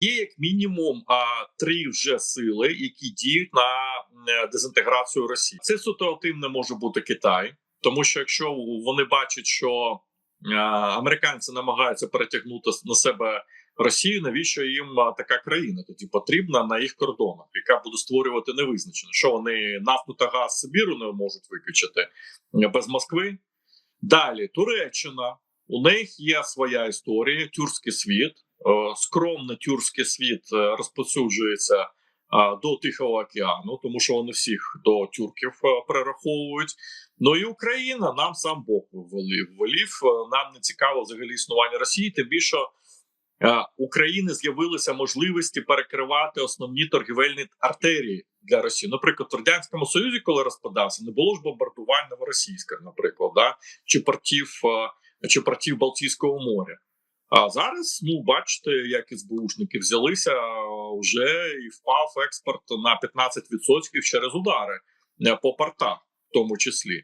Є як мінімум а, три вже сили, які діють на е, дезінтеграцію Росії. Це ситуативне може бути Китай, тому що якщо вони бачать, що е, американці намагаються перетягнути на себе Росію, навіщо їм а, така країна тоді потрібна на їх кордонах, яка буде створювати невизначено, що вони нафту та газ Сибіру не можуть виключити е, без Москви. Далі Туреччина. У них є своя історія, тюркський світ. Е, Скромно тюркський світ е, розповсюджується е, до Тихого океану, тому що вони всіх до тюрків перераховують. Ну і Україна нам сам Бог ввелів. Е, Нам не цікаво взагалі існування Росії, тим більше України з'явилися можливості перекривати основні торгівельні артерії для Росії. Наприклад, в радянському союзі, коли розпадався, не було ж бомбардувань новоросійська, наприклад, да? чи портів чи портів Балтійського моря. А зараз, ну бачите, як СБУшники взялися вже і впав експорт на 15% через удари е, по портах, в тому числі.